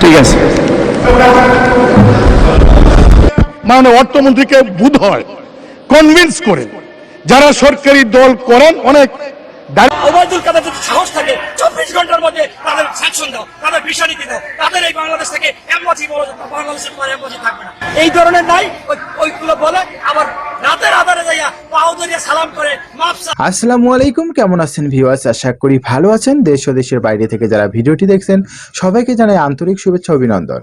ঠিক আছে। মানে অর্থমন্ত্রীকে বুধ হয় কনভিন্স করে যারা সরকারি দল করেন অনেক ওবায়দুল কাদের যদি সাহস থাকে চব্বিশ ঘণ্টার মধ্যে তাদের স্যাকশন দাও তাদের বিষয় নীতি দাও তাদের এই বাংলাদেশ থেকে এম্বাসি বলো বাংলাদেশের তোমার এম্বাসি থাকবে না। এই ধরনের নাই ওইগুলো বলে আবার রাতের আধারে যাইয়া পাও ধরিয়া আসসালামু আলাইকুম, কেমন আছেন ভিউয়ার্স আশা করি ভালো আছেন। দেশ ও দেশের বাইরে থেকে যারা ভিডিওটি দেখছেন, সবাইকে জানাই আন্তরিক শুভেচ্ছা, অভিনন্দন।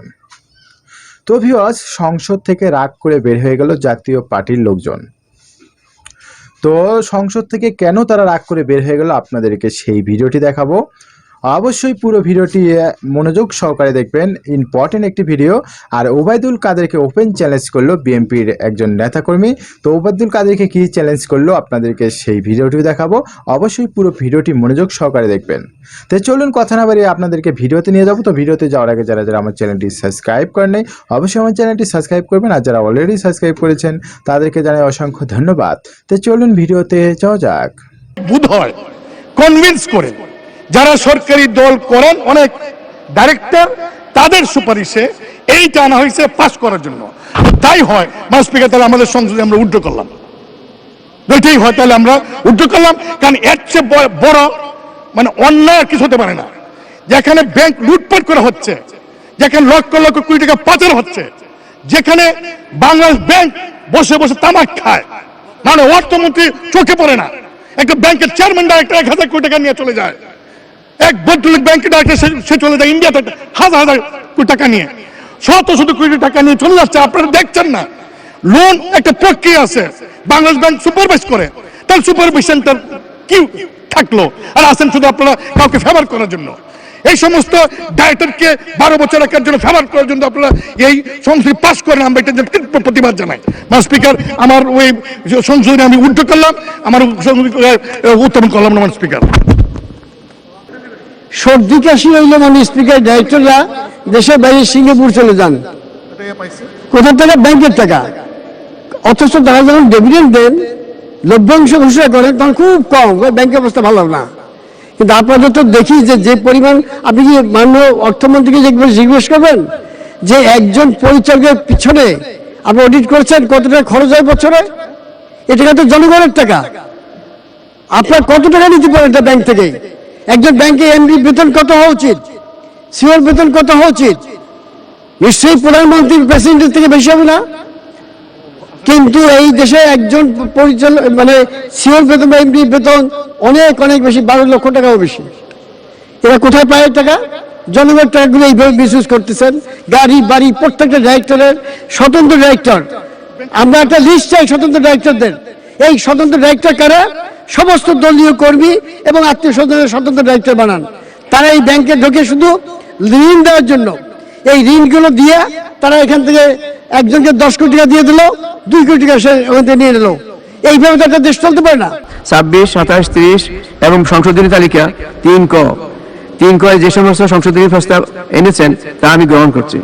তো ভিউয়ার্স সংসদ থেকে রাগ করে বের হয়ে গেল জাতীয় পার্টির লোকজন। তো সংসদ থেকে কেন তারা রাগ করে বের হয়ে গেল, আপনাদেরকে সেই ভিডিওটি দেখাবো। অবশ্যই পুরো ভিডিওটি মনোযোগ সহকারে দেখবেন। ইম্পর্টেন্ট একটি ভিডিও। আর ওবায়দুল কাদেরকে ওপেন চ্যালেঞ্জ করল বিএনপির একজন নেতাকর্মী। তো ওবায়দুল কাদেরকে কি চ্যালেঞ্জ করল আপনাদেরকে সেই ভিডিওটি দেখাবো। অবশ্যই পুরো ভিডিওটি মনোযোগ সহকারে দেখবেন। তো চলুন কথা না বাড়িয়ে আপনাদেরকে ভিডিওতে নিয়ে যাব। তো ভিডিওতে যাওয়ার আগে যারা যারা আমার চ্যানেলটি সাবস্ক্রাইব করেন নাই, অবশ্যই আমার চ্যানেলটি সাবস্ক্রাইব করবেন। আর যারা অলরেডি সাবস্ক্রাইব করেছেন, তাদেরকে জানাই অসংখ্য ধন্যবাদ। তো চলুন ভিডিওতে যাওয়া যাক। বুধ হয় কনভিন্স করে যারা সরকারি দল করেন, অনেক ডাইরেক্টর তাদের সুপারিশে এইটা আনা হয়েছে পাস করার জন্য। তাই হয় মাস স্পিকার তাহলে আমাদের সংসদে আমরা উল্টো করলাম। ওইটাই হয়, তাহলে আমরা উল্টো করলাম, কারণ এর চেয়ে বড় মানে অন্যায় আর কিছু হতে পারে না। যেখানে ব্যাংক লুটপাট করা হচ্ছে, যেখানে লক্ষ লক্ষ কোটি টাকা পাচার হচ্ছে, যেখানে বাংলাদেশ ব্যাংক বসে বসে তামাক খায় মানে অর্থমন্ত্রী চোখে পড়ে না। একটা ব্যাংকের চেয়ারম্যান ডাইরেক্টর এক হাজার কোটি টাকা নিয়ে চলে যায়। এক ভদ্রলোক ব্যাংকের ডাইরেক্টর সে- চলে যায় ইন্ডিয়াতে হাজার হাজার টাকা নিয়ে। শত শত কোটি টাকা নিয়ে চলে যাচ্ছে, আপনারা দেখছেন না। লোন একটা প্রক্রিয়া আছে বাংলাদেশ ব্যাংক সুপারভাইজ করে। তার সুপারভিশনটার কি থাকল? আর আছেন শুধু আপনারা, কাউকে ফেভার করার জন্য। এই সমস্ত ডাইরেক্টরকে বারো বছর রাখার জন্য ফেভার করার জন্য আপনারা এই সংসদ পাস করেন, আমরা তীব্র প্রতিবাদ জানাই। মা স্পিকার আমার ওই সংসদে আমি উল্টো করলাম, আমার উত্তম করলাম না স্পিকার সর্দি কাশি হইলে মানে স্পিকার ডাইরেক্টররা দেশের বাইরে সিঙ্গাপুর চলে যান। কোথা থেকে? ব্যাংকের টাকা অথচ তারা যখন ডিভিডেন্ড দেন, লভ্যাংশ ঘোষণা করেন, তখন খুব কম। ব্যাংকের অবস্থা ভালো না। কিন্তু আপনাদের তো দেখি যে যে পরিমাণ আপনি কি মাননীয় অর্থমন্ত্রীকে জিজ্ঞেস করবেন? যে একজন পরিচালকের পিছনে আপনি অডিট করছেন কত টাকা খরচ হয় বছরে? এ টাকা তো জনগণের টাকা। আপনার কত টাকা নিতে পারেন এটা ব্যাংক থেকে? একজন ব্যাংকে এমডি বেতন কত হওয়া উচিত? সিওর বেতন কত হওয়া উচিত? নিশ্চয়ই প্রধানমন্ত্রী প্রেসিডেন্টের থেকে বেশি হবে না? কিন্তু এই দেশে একজন পরিচালক মানে সিওর বেতন বা এমডি বেতন অনেক অনেক বেশি, বারো লক্ষ টাকাও বেশি। এরা কোথায় পায় টাকা? জনগণের টাকাগুলো এইভাবে মিসইউজ করতেছেন। গাড়ি, বাড়ি, প্রত্যেকটা ডাইরেক্টরের স্বতন্ত্র ডাইরেক্টর আমরা একটা লিস্ট চাই স্বতন্ত্র ডাইরেক্টরদের এই স্বতন্ত্র ডাইরেক্টর কারা? সমস্ত দলীয় কর্মী এবং আত্মীয় স্বজনের স্বতন্ত্র ডাইরেক্টর বানান। তারা এই ব্যাংকে ঢোকে শুধু ঋণ দেওয়ার জন্য। এই ঋণগুলো দিয়ে তারা এখান থেকে একজনকে দশ কোটি টাকা দিয়ে দিল, দুই কোটি টাকা সে ওখান থেকে নিয়ে নিল। এইভাবে তো একটা দেশ চলতে পারে না। ছাব্বিশ, সাতাশ, তিরিশ এবং সংশোধনী তালিকা তিন ক। তিন কয় যে সমস্ত সংশোধনী প্রস্তাব এনেছেন, তা আমি গ্রহণ করছি।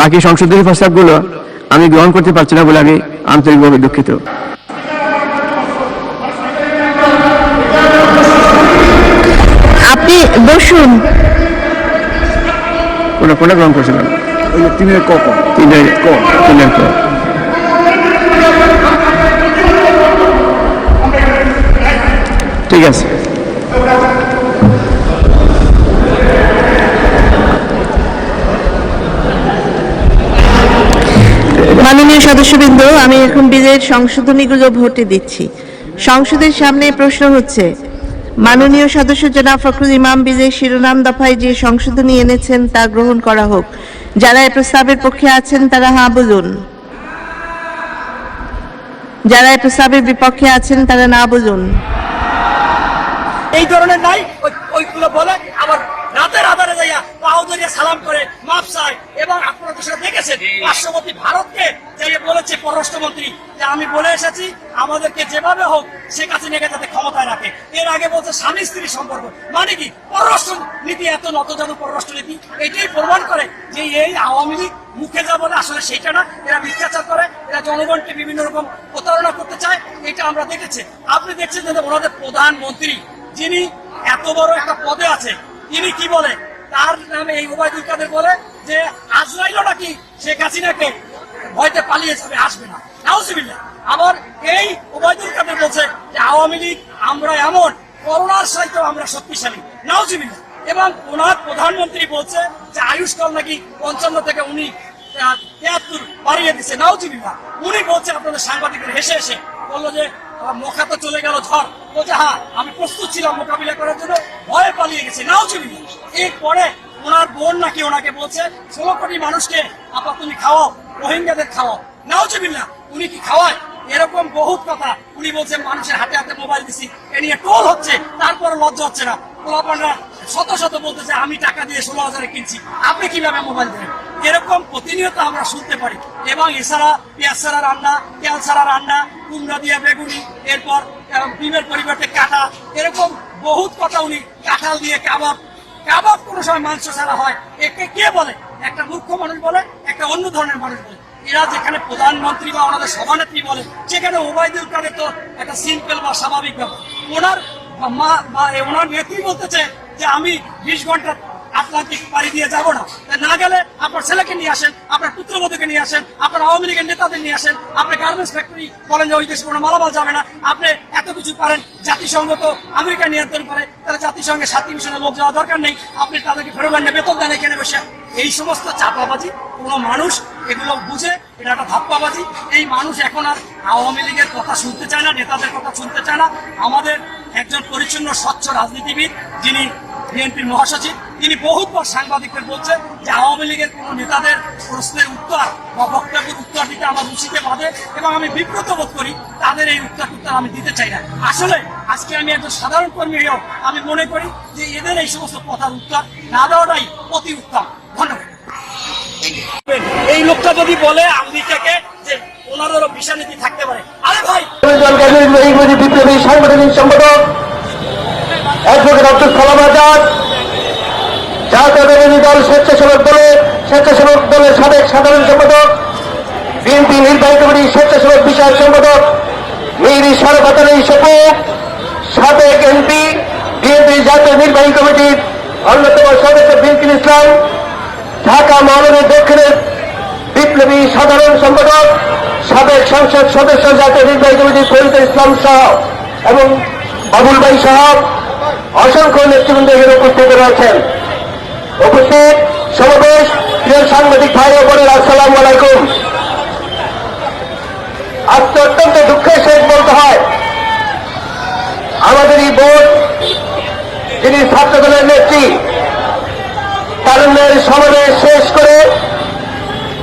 বাকি সংশোধনী প্রস্তাবগুলো আমি গ্রহণ করতে পারছি না বলে আমি আন্তরিকভাবে দুঃখিত। বসুন। কোনটা কোনটা গ্রহণ করছিলাম তিনের ক তিনের ক তিনের ক। ঠিক আছে। মাননীয় সদস্যবৃন্দ আমি এখন বিজয়ের সংশোধনীগুলো ভোটে দিচ্ছি। সংসদের সামনে প্রশ্ন হচ্ছে মাননীয় সদস্য জনাব ফখরুল ইমাম বিজয় শিরোনাম দফায় যে সংশোধনী এনেছেন তা গ্রহণ করা হোক। যারা এই প্রস্তাবের পক্ষে আছেন তারা হ্যাঁ বলুন। যারা এই প্রস্তাবের বিপক্ষে আছেন তারা না বলুন। এই ধরনের নাই ওইগুলো বলে আবার রাতের আধারে যাইয়া পাও সালাম করে মাপ চায় এবং আপনারা তো সেটা দেখেছেন। পার্শ্ববর্তী ভারতকে যে বলেছে পররাষ্ট্রমন্ত্রী, যে আমি বলে এসেছি, আমাদেরকে যেভাবে হোক শেখ হাসিনাকে যাতে ক্ষমতায় রাখে। এর আগে বলছে স্বামী স্ত্রীর সম্পর্ক। মানে কি? পররাষ্ট্র নীতি এত নতজানু পররাষ্ট্র নীতি এটাই প্রমাণ করে যে এই আওয়ামী লীগ মুখে যা বলে আসলে সেটা না। এরা মিথ্যাচার করে, এরা জনগণকে বিভিন্ন রকম প্রতারণা করতে চায়, এটা আমরা দেখেছি। আপনি দেখছেন যে ওনাদের প্রধানমন্ত্রী, যিনি এত বড় একটা পদে আছে, তিনি কি বলে? তার নামে এই ওবায়দুল কাদের বলে যে, আজরাইলও নাকি শেখ হাসিনাকে ভয়তে পালিয়ে যাবে আসবে না। নাউজুবিল্লাহ। আবার এই ওবায়দুল কাদের বলছে যে আওয়ামী লীগ আমরা এমন করোনার সাথেও আমরা শক্তিশালী। নাউজুবিল্লাহ। এবং ওনার প্রধানমন্ত্রী বলছে যে আয়ুষ্কাল নাকি পঞ্চান্ন থেকে উনি তেহাত্তর বাড়িয়ে দিচ্ছে নাউজুবিল্লাহ। উনি বলছে আপনাদের সাংবাদিকদের হেসে হেসে বলল যে আহ, মোখা তো চলে গেল ঝড় বলছে হ্যাঁ আমি প্রস্তুত ছিলাম মোকাবিলা করার জন্য ভয়ে পালিয়ে গেছি। নাউজুবিল্লাহ। এরপরে ওনার বোন নাকি ওনাকে বলছে ষোলো কোটি মানুষকে আপা তুমি খাওয়াও। রোহিঙ্গাদের খাওয়াও। নাউজুবিল্লাহ উনি কি খাওয়ায়? এরকম বহুত কথা। উনি বলছে মানুষের হাতে হাতে মোবাইল দিছি। এ নিয়ে টোল হচ্ছে তারপরে লজ্জা হচ্ছে না। পোলাপানরা শত শত বলতেছে আমি টাকা দিয়ে ষোলো হাজারে কিনছি। আপনি কীভাবে মোবাইল দেবেন এরকম প্রতিনিয়ত আমরা শুনতে পারি। এবং এছাড়া পেঁয়াজ ছাড়া রান্না, তেল ছাড়া রান্না, কুমড়া দিয়ে বেগুনি, এরপর ডিমের পরিবর্তে কাটা এরকম বহুত কথা উনি কাঁঠাল দিয়ে কাবাব। কাবাব কোনো সময় মাংস ছাড়া হয়। একে কে বলে একটা মূর্খ মানুষ বলে একটা অন্য ধরনের মানুষ বলে। এরা যেখানে প্রধানমন্ত্রী বা ওনাদের সভানেত্রী বলে, সেখানে ওবায়দুল কাদের তো একটা সিম্পল বা স্বাভাবিক ব্যাপার। ওনার মা বা ওনার নেত্রী বলতেছে যে, আমি বিশ ঘণ্টা আটলান্টিক পাড়ি দিয়ে যাব না। না গেলে আপনার ছেলেকে নিয়ে আসেন, আপনার পুত্রবধূকে নিয়ে আসেন, আপনার আওয়ামী লীগের নেতাদের নিয়ে আসেন আপনি গার্মেন্টস ফ্যাক্টরি বলেন যে ওই দেশে কোনো মালামাল যাবে না। আপনি এত কিছু পারেন, জাতিসংঘ তো আমেরিকা নিয়ন্ত্রণ করে, তাহলে জাতিসংঘে সাতটি মিশনের লোক যাওয়া দরকার নেই। আপনি তাদেরকে ফেরত আনলে বেতন দেন এখানে বসে। এই সমস্ত চাপাবাজি কোনো মানুষ এগুলো বুঝে, এটা একটা ধাপ্পাবাজি। এই মানুষ এখন আর আওয়ামী লীগের কথা শুনতে চায় না, নেতাদের কথা শুনতে চায় না। আমাদের একজন পরিচ্ছন্ন, স্বচ্ছ রাজনীতিবিদ, যিনি বিএনপির মহাসচিব তিনি বহুতবার সাংবাদিকদের বলছে যে আওয়ামী লীগের কোনো নেতাদের প্রশ্নের উত্তর বা বক্তব্যের উত্তর দিতে আমার রুচিতে বাঁধে এবং আমি বিব্রত বোধ করি তাদের এই উত্তর উত্তর আমি দিতে চাই না। আসলে আজকে আমি একজন সাধারণ কর্মী হয়েও আমি মনে করি যে এদের এই সমস্ত কথার উত্তর না দেওয়াটাই অতি উত্তম। ধন্যবাদ। এই লোকটা যদি বলে আমেরিকাকে যে ওনাদেরও ভিসা নীতি থাকতে পারে আরে ভাই! সাংগঠনিক সম্পাদক অ্যাডভোকেট আব্দুল কালাম আজাদ জাতীয় বিরোধী দল স্বেচ্ছাসেবক দলে, স্বেচ্ছাসেবক দলের সাবেক সাধারণ সম্পাদক, বিএনপি নির্বাহী কমিটির স্বেচ্ছাসেবক বিষয়ক সম্পাদক মিরি সরকারি সপু সাবেক এমপি, বিএনপি জাতীয় নির্বাহী কমিটির অন্যতম সদস্য বিএনপির ইসলাম, ঢাকা মহানগরী দক্ষিণের বিপ্লবী সাধারণ সম্পাদক, সাবেক সংসদ সদস্য জাতীয় নির্বাহী কমিটির ফরিদ ইসলাম সহ এবং বাবুল ভাই সহ অসংখ্য নেতৃবৃন্দ এখানে উপস্থিত রয়েছেন। উপস্থিত সমাবেশ প্রিয় সাংবাদিক ভাই ও বোনের, আসসালাম আলাইকুম। আজকে অত্যন্ত দুঃখের সহিত বলতে হয়, আমাদের এই বোর্ড, যিনি ছাত্রদলের নেত্রী তারুণ্যের সমাবেশ শেষ করে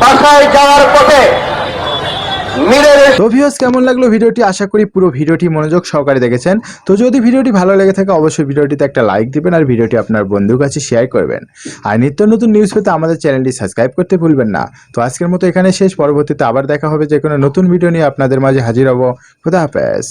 বাসায় যাওয়ার পথে তো ভিউস কেমন লাগল ভিডিওটি? আশা করি পুরো ভিডিওটি মনোযোগ সহকারে দেখেছেন। তো যদি ভিডিওটি ভালো লেগে থাকে, অবশ্যই ভিডিওটিতে একটা লাইক দিবেন আর ভিডিওটি আপনার বন্ধুর কাছে শেয়ার করবেন। আর নিত্য নতুন নিউজ পেতে আমাদের চ্যানেলটি সাবস্ক্রাইব করতে ভুলবেন না। তো আজকের মতো এখানে শেষ। পরবর্তীতে আবার দেখা হবে যে কোনো নতুন ভিডিও নিয়ে আপনাদের মাঝে হাজির হব। খুদা হাফেজ।